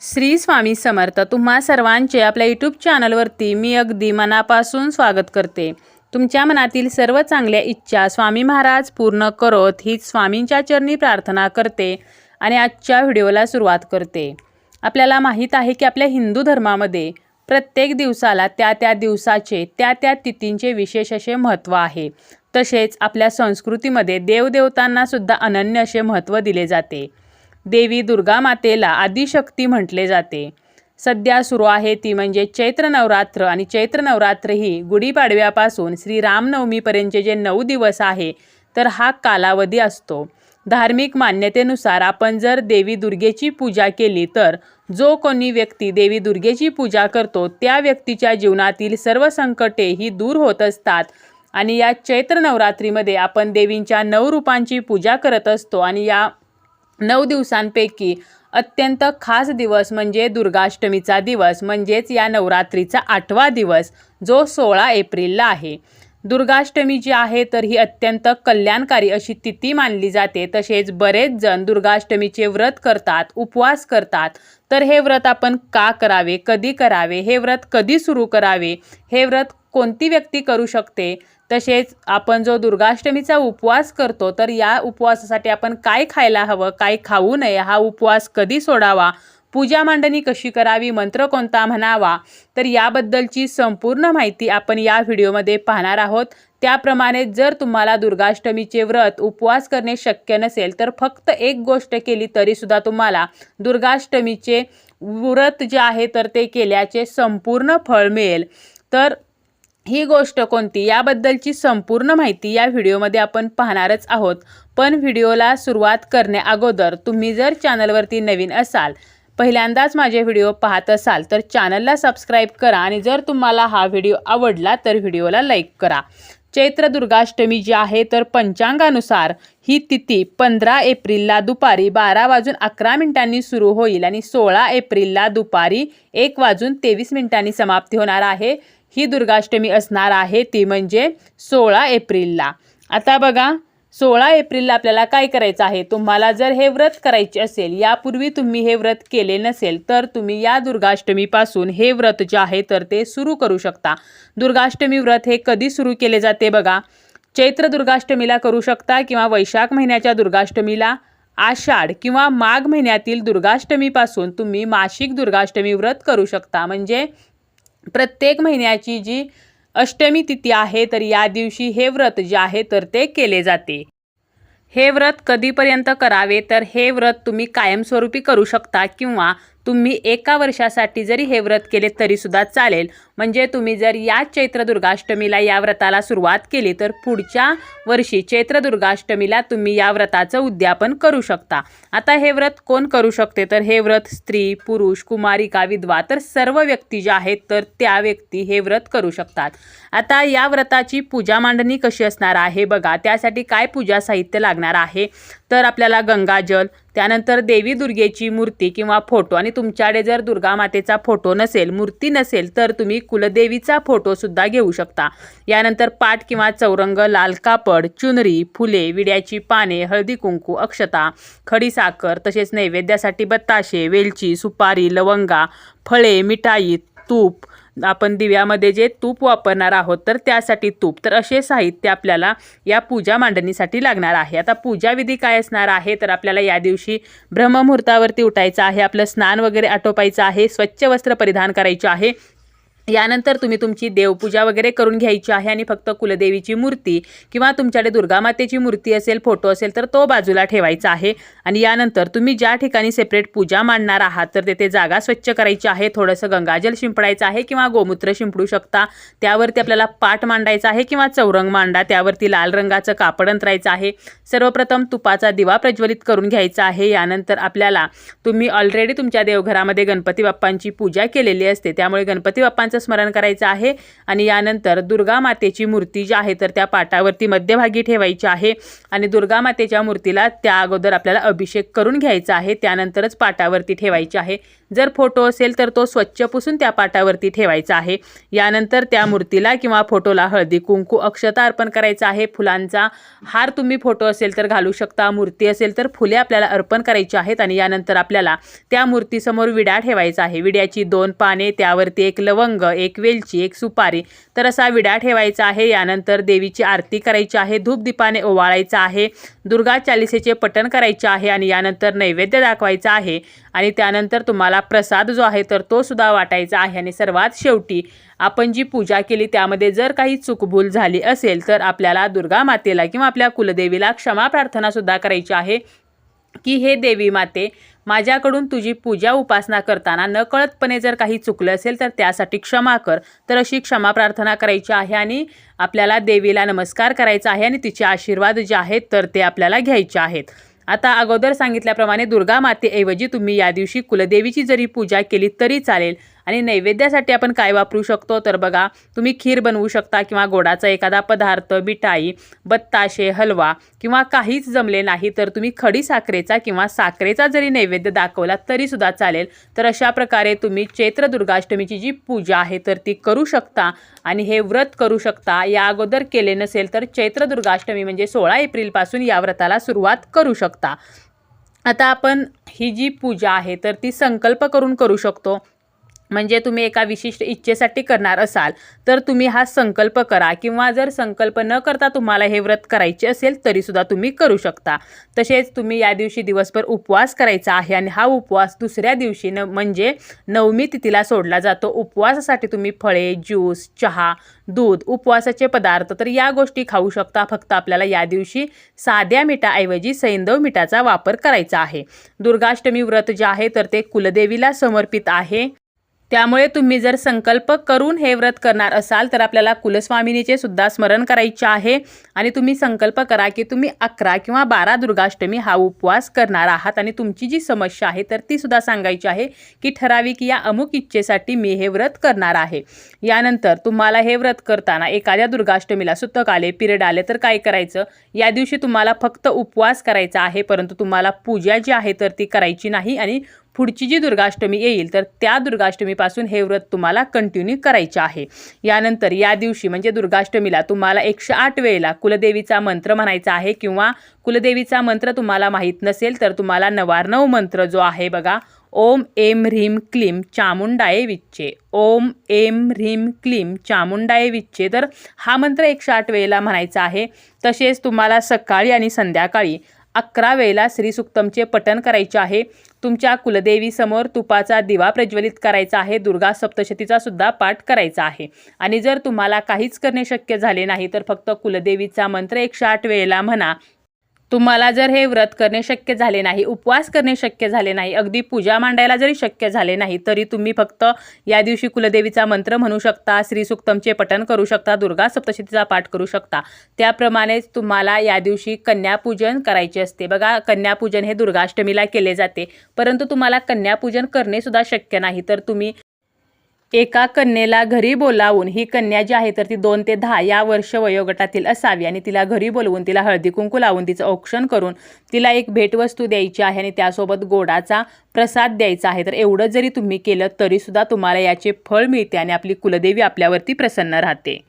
श्री स्वामी समर्थ तुम्हा सर्वांचे आपल्या यूट्यूब चॅनलवरती मी अगदी मनापासून स्वागत करते. तुमच्या मनातील सर्व चांगल्या इच्छा स्वामी महाराज पूर्ण करोत हीच स्वामींच्या चरणी प्रार्थना करते आणि आजच्या व्हिडिओला सुरुवात करते. आपल्याला माहीत आहे की आपल्या हिंदू धर्मामध्ये प्रत्येक दिवसाला त्या त्या दिवसाचे त्या त्या तिथींचे विशेष असे महत्त्व आहे. तसेच आपल्या संस्कृतीमध्ये देवदेवतांनासुद्धा अनन्य असे महत्त्व दिले जाते. देवी दुर्गा मातेला आदिशक्ती म्हटले जाते. सध्या सुरू आहे ती म्हणजे चैत्र नवरात्र आणि चैत्र नवरात्र ही गुढीपाडव्यापासून श्री रामनवमीपर्यंतचे जे नऊ दिवस आहे तर हा कालावधी असतो. धार्मिक मान्यतेनुसार आपण जर देवी दुर्गेची पूजा केली तर जो कोणी व्यक्ती देवी दुर्गेची पूजा करतो त्या व्यक्तीच्या जीवनातील सर्व संकटे ही दूर होत असतात आणि या चैत्र नवरात्रीमध्ये आपण देवींच्या नऊ रूपांची पूजा करत असतो आणि या नऊ दिवसांपैकी अत्यंत खास दिवस म्हणजे दुर्गाष्टमीचा दिवस म्हणजेच या नवरात्रीचा आठवा दिवस जो सोळा एप्रिलला आहे. दुर्गाष्टमी जी आहे तर ही अत्यंत कल्याणकारी अशी तिथी मानली जाते. तसेच बरेच जण दुर्गाष्टमीचे व्रत करतात उपवास करतात. तर हे व्रत आपण का करावे कधी करावे हे व्रत कधी सुरू करावे हे व्रत कोणती व्यक्ती करू शकते? तसेच आपण जो दुर्गाष्टमीचा उपवास करतो तर या उपवासासाठी आपण काय खायला हवं काय खाऊ नये हा उपवास कधी सोडावा? पूजा मांडणी कशी करावी? मंत्र कोणता म्हणावा? तर याबद्दलची संपूर्ण माहिती आपण या व्हिडिओमध्ये पाहणार आहोत. त्याप्रमाणे जर तुम्हाला दुर्गाष्टमीचे व्रत उपवास करणे शक्य नसेल तर फक्त एक गोष्ट केली तरीसुद्धा तुम्हाला दुर्गाष्टमीचे व्रत जे आहे तर ते केल्याचे संपूर्ण फळ मिळेल. तर ही गोष्ट कोणती याबद्दलची संपूर्ण माहिती या व्हिडिओमध्ये आपण पाहणारच आहोत. पण व्हिडिओला सुरुवात करण्याअगोदर तुम्ही जर चॅनलवरती नवीन असाल पहिल्यांदाच माझे व्हिडिओ पाहत असाल तर चॅनलला सबस्क्राईब करा आणि जर तुम्हाला हा व्हिडिओ आवडला तर व्हिडिओला लाईक करा. चैत्र दुर्गाष्टमी जी आहे तर पंचांगानुसार ही तिथी पंधरा एप्रिलला दुपारी बारा वाजून अकरा मिनिटांनी सुरू होईल आणि सोळा एप्रिलला दुपारी एक वाजून तेवीस मिनिटांनी समाप्ती होणार आहे. ही दुर्गाष्टमी असणार आहे ती म्हणजे सोळा एप्रिलला. आता बघा सोळा एप्रिलला आपल्याला काय करायचं आहे? तुम्हाला जर हे व्रत करायचे असेल यापूर्वी तुम्ही हे व्रत केले नसेल तर तुम्ही या दुर्गाष्टमीपासून हे व्रत जे आहे तर ते सुरू करू शकता. दुर्गाष्टमी व्रत हे कधी सुरू केले जाते बघा? चैत्र दुर्गाष्टमीला करू शकता किंवा वैशाख महिन्याच्या दुर्गाष्टमीला आषाढ किंवा माघ महिन्यातील दुर्गाष्टमीपासून तुम्ही मासिक दुर्गाष्टमी व्रत करू शकता. म्हणजे प्रत्येक महिन्याची जी अष्टमी तिथी आहे तर या दिवशी हे व्रत जे आहे तर ते केले जाते. हे व्रत कधीपर्यंत करावे? तर हे व्रत तुम्ही कायमस्वरूपी करू शकता किंवा तुम्ही एका वर्षासाठी जरी हे व्रत केले तरीसुद्धा चालेल. म्हणजे तुम्ही जर या चैत्र दुर्गाष्टमीला या व्रताला सुरुवात केली तर पुढच्या वर्षी चैत्र दुर्गाष्टमीला तुम्ही या व्रताचं उद्यापन करू शकता. आता हे व्रत कोण करू शकते? तर हे व्रत स्त्री पुरुष कुमारिका विधवा तर सर्व व्यक्ती ज्या आहेत तर त्या व्यक्ती हे व्रत करू शकतात. आता या व्रताची पूजा मांडणी कशी असणार आहे? बघा त्यासाठी काय पूजा साहित्य लागणार आहे? तर आपल्याला गंगाजल त्यानंतर देवी दुर्गेची मूर्ती किंवा फोटो. आणि तुमच्याकडे जर दुर्गा मातेचा फोटो नसेल मूर्ती नसेल तर तुम्ही कुलदेवीचा फोटोसुद्धा घेऊ शकता. यानंतर पाट किंवा चौरंग लाल कापड चुनरी फुले विड्याची पाने हळदी कुंकू अक्षता खडीसाखर तसेच नैवेद्यासाठी बत्ताशे वेलची सुपारी लवंगा फळे मिठाई तूप आपण दिव्यामध्ये जे तूप वापरणार आहोत तर त्यासाठी तूप. तर असे साहित्य आपल्याला या पूजा मांडणीसाठी लागणार आहे. आता पूजाविधी काय असणार आहे? तर आपल्याला या दिवशी ब्रह्ममुहूर्तावरती उठायचं आहे आपलं स्नान वगैरे आटोपायचं आहे स्वच्छ वस्त्र परिधान करायचे आहे. यानंतर तुम्ही तुमची देवपूजा वगैरे करून घ्यायची आहे आणि फक्त कुलदेवीची मूर्ती किंवा तुमच्याकडे दुर्गामातेची मूर्ती असेल फोटो असेल तर तो बाजूला ठेवायचा आहे. आणि यानंतर तुम्ही ज्या ठिकाणी सेपरेट पूजा मांडणार आहात तर तेथे जागा स्वच्छ करायची आहे. थोडंसं गंगाजल शिंपडायचं आहे किंवा गोमूत्र शिंपडू शकता. त्यावरती आपल्याला पाट मांडायचा आहे किंवा चौरंग मांडा. त्यावरती लाल रंगाचं कापड अंतरायचं आहे. सर्वप्रथम तुपाचा दिवा प्रज्वलित करून घ्यायचा आहे. यानंतर आपल्याला तुम्ही ऑलरेडी तुमच्या देवघरामध्ये गणपती बाप्पांची पूजा केलेली असते. त्यामुळे गणपती बाप्पांचं स्मरण करायचं आहे आणि यानंतर दुर्गा मातेची मूर्ती जी आहे तर त्या पाटावरती मध्यभागी ठेवायची आहे आणि दुर्गा मातेच्या मूर्तीला त्या अगोदर आपल्याला अभिषेक करून घ्यायचा आहे. त्यानंतरच पाटावरती ठेवायची आहे. जर फोटो असेल तर तो स्वच्छ पुसून त्या पाटावरती ठेवायचा आहे. यानंतर त्या मूर्तीला किंवा फोटोला हळदी कुंकू अक्षता अर्पण करायचा आहे. फुलांचा हार तुम्ही फोटो असेल तर घालू शकता. मूर्ती असेल तर फुले आपल्याला अर्पण करायची आहेत आणि यानंतर आपल्याला त्या मूर्तीसमोर विडा ठेवायचा आहे. विड्याची दोन पाने त्यावरती एक लवंग एक वेलची एक सुपारी. तर असा विडा ठेवायचा आहे. यानंतर देवीची आरती करायची आहे. धूपदीपाने ओवाळायचा आहे. दुर्गा चालिसेचे पठण करायचे आहे आणि यानंतर नैवेद्य दाखवायचा आहे. आणि त्यानंतर तुम्हाला प्रसाद जो आहे तर तो सुद्धा वाटायचा आहे. आणि सर्वात शेवटी आपण जी पूजा केली त्यामध्ये जर काही चुकभूल झाली असेल तर आपल्याला दुर्गा मातेला किंवा आपल्या कुलदेवीला क्षमा प्रार्थनासुद्धा करायची आहे. की हे देवी माते माझ्याकडून तुझी पूजा उपासना करताना नकळतपणे जर काही चुकलं असेल तर त्यासाठी क्षमा कर. तर अशी क्षमा प्रार्थना करायची आहे आणि आपल्याला देवीला नमस्कार करायचा आहे आणि तिचे आशीर्वाद जे आहेत तर ते आपल्याला घ्यायचे आहेत. आता अगोदर सांगितल्याप्रमाणे दुर्गा मातेऐवजी तुम्ही या दिवशी कुलदेवीची जरी पूजा केली तरी चालेल. आणि नैवेद्यासाठी आपण काय वापरू शकतो? तर बघा तुम्ही खीर बनवू शकता किंवा गोडाचा एखादा पदार्थ मिठाई बत्ताशे हलवा किंवा काहीच जमले नाही तर तुम्ही खडी साखरेचा किंवा साखरेचा जरी नैवेद्य दाखवला तरीसुद्धा चालेल. तर अशा प्रकारे तुम्ही चैत्र दुर्गाष्टमीची जी पूजा आहे तर ती करू शकता आणि हे व्रत करू शकता. या अगोदर केले नसेल तर चैत्र दुर्गाष्टमी म्हणजे सोळा एप्रिलपासून या व्रताला सुरुवात करू शकता. आता आपण ही जी पूजा आहे तर ती संकल्प करून करू शकतो. म्हणजे तुम्ही एका विशिष्ट इच्छेसाठी करणार असाल तर तुम्ही हा संकल्प करा किंवा जर संकल्प न करता तुम्हाला हे व्रत करायचे असेल तरीसुद्धा तुम्ही करू शकता. तसेच तुम्ही या दिवशी दिवसभर उपवास करायचा आहे आणि हा उपवास दुसऱ्या दिवशी न म्हणजे नवमी तिथीला सोडला जातो. उपवासासाठी तुम्ही फळे ज्यूस चहा दूध उपवासाचे पदार्थ तर या गोष्टी खाऊ शकता. फक्त आपल्याला या दिवशी साध्या मिठाऐवजी सैंदव मिठाचा वापर करायचा आहे. दुर्गाष्टमी व्रत जे आहे तर ते कुलदेवीला समर्पित आहे. त्यामुळे तुम्ही जर संकल्प करून हे व्रत करणार असाल तर आपल्याला कुलस्वामिनीचे सुद्धा स्मरण करायचे आहे. आणि तुम्ही संकल्प करा की तुम्ही अकरा किंवा बारा दुर्गाष्टमी हा उपवास करणार आहात. आणि तुमची जी समस्या आहे तर ती सुद्धा सांगायची आहे की ठराविक या अमुक इच्छेसाठी मी हे व्रत करणार आहे. यानंतर तुम्हाला हे व्रत करताना एखाद्या दुर्गाष्टमीला सुतक आले पिरियड आले तर काय करायचं? या दिवशी तुम्हाला फक्त उपवास करायचा आहे परंतु तुम्हाला पूजा जी आहे तर ती करायची नाही. आणि पुढची जी दुर्गाष्टमी येईल तर त्या दुर्गाष्टमीपासून हे व्रत तुम्हाला कंटिन्यू करायचे आहे. यानंतर या दिवशी म्हणजे दुर्गाष्टमीला तुम्हाला एकशे आठ वेळेला कुलदेवीचा मंत्र म्हणायचा आहे किंवा कुलदेवीचा मंत्र तुम्हाला माहीत नसेल तर तुम्हाला नवार्णव मंत्र जो आहे बघा ओम एम ह्रीम क्लीम चामुंडाये विच्चे. ओम एम ह्रीम क्लीम चामुंडाये विच्चे. तर हा मंत्र एकशे आठ वेळेला म्हणायचा आहे. तसेच तुम्हाला सकाळी आणि संध्याकाळी अकरा वेळेला श्रीसुक्तमचे पठण करायचे आहे. तुमच्या कुलदेवीसमोर तुपाचा दिवा प्रज्वलित करायचा आहे दुर्गा सप्तशतीचा सुद्धा पाठ करायचा आहे. आणि जर तुम्हाला काहीच करणे शक्य झाले नाही तर फक्त कुलदेवीचा मंत्र एकशे आठ वेळेला म्हणा. तुम्हाला जर हे व्रत करणे शक्य झाले नाही उपवास करणे शक्य झाले नाही अगदी पूजा मांडायला जरी शक्य झाले नाही तरी तुम्ही फक्त या दिवशी कुलदेवीचा मंत्र म्हणू शकता श्रीसुक्तमचे पठण करू शकता दुर्गा सप्तशतीचा पाठ करू शकता. त्याप्रमाणेच तुम्हाला या दिवशी कन्यापूजन करायचे असते. बघा कन्यापूजन हे दुर्गाष्टमीला केले जाते. परंतु तुम्हाला कन्यापूजन करणे सुद्धा शक्य नाही. तर तुम्ही एका कन्येला घरी बोलावून ही कन्या जी आहे तर ती दोन ते दहा या वर्ष वयोगटातील असावी आणि तिला घरी बोलवून तिला हळदी कुंकू लावून तिचं औक्षण करून तिला एक भेटवस्तू द्यायची आहे आणि त्यासोबत गोडाचा प्रसाद द्यायचा आहे. तर एवढं जरी तुम्ही केलं तरीसुद्धा तुम्हाला याचे फळ मिळते आणि आपली कुलदेवी आपल्यावरती प्रसन्न राहते.